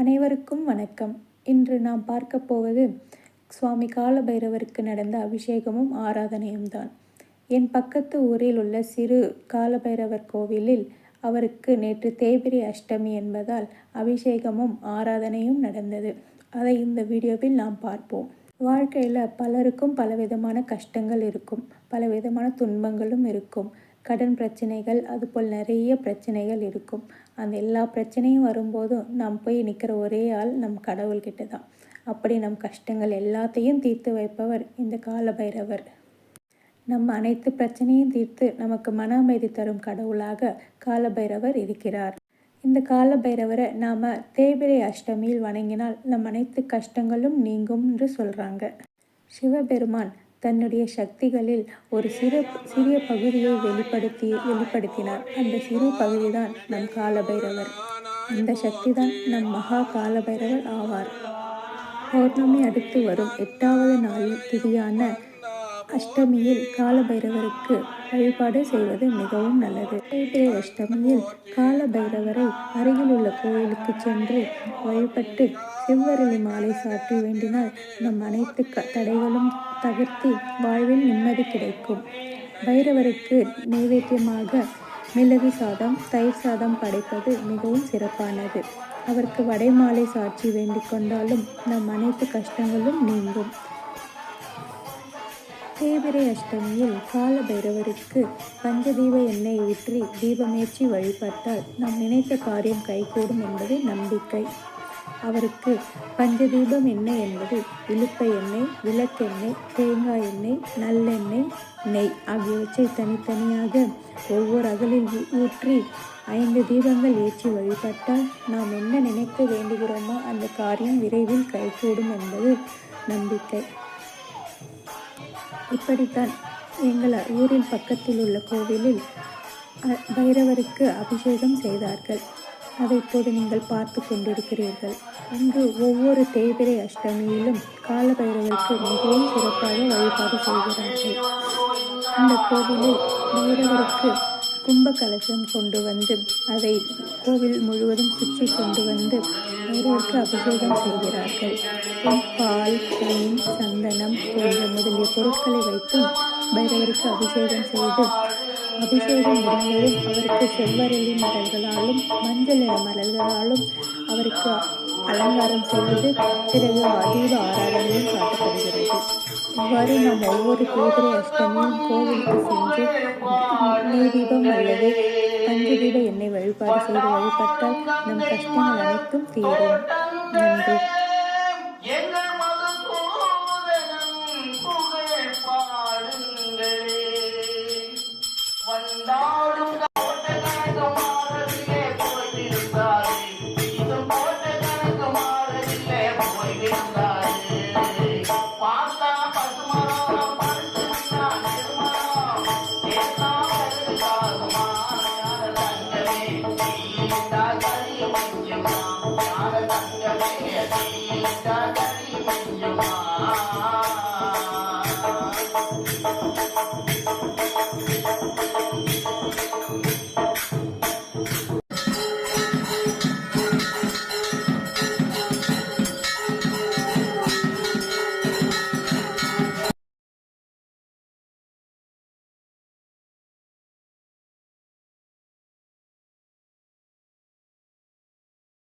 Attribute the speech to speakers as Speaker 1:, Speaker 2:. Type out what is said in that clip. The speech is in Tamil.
Speaker 1: அனைவருக்கும் வணக்கம். இன்று நாம் பார்க்க போவது சுவாமி காலபைரவருக்கு நடந்த அபிஷேகமும் ஆராதனையும் தான் என் பக்கத்து ஊரில் உள்ள சிறு காலபைரவர் கோவிலில் அவருக்கு நேற்று தேய்பிரி அஷ்டமி என்பதால் அபிஷேகமும் ஆராதனையும் நடந்தது. அதை இந்த வீடியோவில் நாம் பார்ப்போம். வாழ்க்கையில் பலருக்கும் பலவிதமான கஷ்டங்கள் இருக்கும். பலவிதமான துன்பங்களும் இருக்கும். கடன் பிரச்சனைகள் அதுபோல் நிறைய பிரச்சனைகள் இருக்கும். அந்த எல்லா பிரச்சனையும் வரும்போதும் நாம் போய் நிற்கிற ஒரே ஆள் நம் கடவுள்கிட்ட தான். அப்படி நம் கஷ்டங்கள் எல்லாத்தையும் தீர்த்து வைப்பவர் இந்த கால பைரவர் நம் அனைத்து பிரச்சனையும் தீர்த்து நமக்கு மன அமைதி தரும் கடவுளாக காலபைரவர் இருக்கிறார். இந்த கால பைரவரை நாம் தேய்பிரை அஷ்டமியில் வணங்கினால் நம் அனைத்து கஷ்டங்களும் நீங்கும் என்று சொல்கிறாங்க சிவபெருமான் தன்னுடைய சக்திகளில் ஒரு சிறு சிறிய பகுதியை வெளிப்படுத்தி வெளிப்படுத்தினார். அந்த சிறு பகுதிதான் நம் காலபைரவர். அந்த சக்தி தான் நம் மகா காலபைரவர் ஆவார். பௌர்ணமி அடுத்து வரும் எட்டாவது நாளில் திதியான அஷ்டமியில் காலபைரவருக்கு வழிபாடு செய்வது மிகவும் நல்லது. சைத்திரை அஷ்டமியில் காலபைரவரை அருகில் உள்ள கோயிலுக்கு சென்று வழிபட்டு செவ்வரளி மாலை சாற்றி வேண்டினால் நம் அனைத்து க தடைகளும் தவிர்த்து வாழ்வில் நிம்மதி கிடைக்கும். பைரவருக்கு நைவேத்தியமாக மிளகு சாதம் தயிர் சாதம் படைப்பது மிகவும் சிறப்பானது. அவருக்கு வடைமாலை சாட்சி வேண்டிக் கொண்டாலும் நம் அனைத்து கஷ்டங்களும் நீங்கும். தேவிரை அஷ்டமியில் கால பைரவருக்கு பஞ்சதீப எண்ணெய் ஊற்றி தீபமேற்றி வழிபட்டால் நாம் நினைத்த காரியம் கைகூடும் என்பது நம்பிக்கை. அவருக்கு பஞ்சதீபம் எண்ணெய் என்பது இழுப்பை எண்ணெய் விளக்கெண்ணெய் தேங்காய் எண்ணெய் நல்லெண்ணெய் நெய் ஆகியவற்றை தனித்தனியாக ஒவ்வொரு அகலில் ஊற்றி ஐந்து தீபங்கள் ஏற்றி வழிபட்டால் நாம் என்ன நினைக்க வேண்டுகிறோமோ அந்த காரியம் விரைவில் கைகூடும் என்பது நம்பிக்கை. இப்படித்தான் எங்கள் ஊரின் பக்கத்தில் உள்ள கோவிலில் பைரவருக்கு அபிஷேகம் செய்தார்கள். அதை இப்போது நீங்கள் பார்த்து கொண்டிருக்கிறீர்கள். இங்கு ஒவ்வொரு தேய்பிரை அஷ்டமியிலும் காலபைரவருக்கு மிகவும் சிறப்பாக வழிபாடு செய்கிறார்கள். இந்த கோவிலில் பைரவருக்கு கும்ப கலசம் கொண்டு வந்து அதை கோவில் முழுவதும் சுற்றி கொண்டு வந்து பைரவருக்கு அபிஷேகம் செய்கிறார்கள் பால் தேன் சந்தனம் போன்ற முதலிய பொருட்களை வைத்தும் பைரவருக்கு அபிஷேகம் செய்து அபிஷேகம் முடிந்ததும் அவருக்கு செவ்வரளி மலர்களாலும் மஞ்சள் நிற மலர்களாலும் அவருக்கு அலங்காரம் செய்வது பிறகு அதீத ஆராதனையும் காட்டப்படுகிறது இவ்வாறு நாம் ஒவ்வொரு தேய்திரை அஷ்டமியும் கோவிலுக்கு சென்று நெய்தீபம் அல்லது பஞ்சதீப எண்ணெய் வழிபாடு செய்து வழிபட்டால் நம் கஷ்டங்கள் giúp việc nhân được.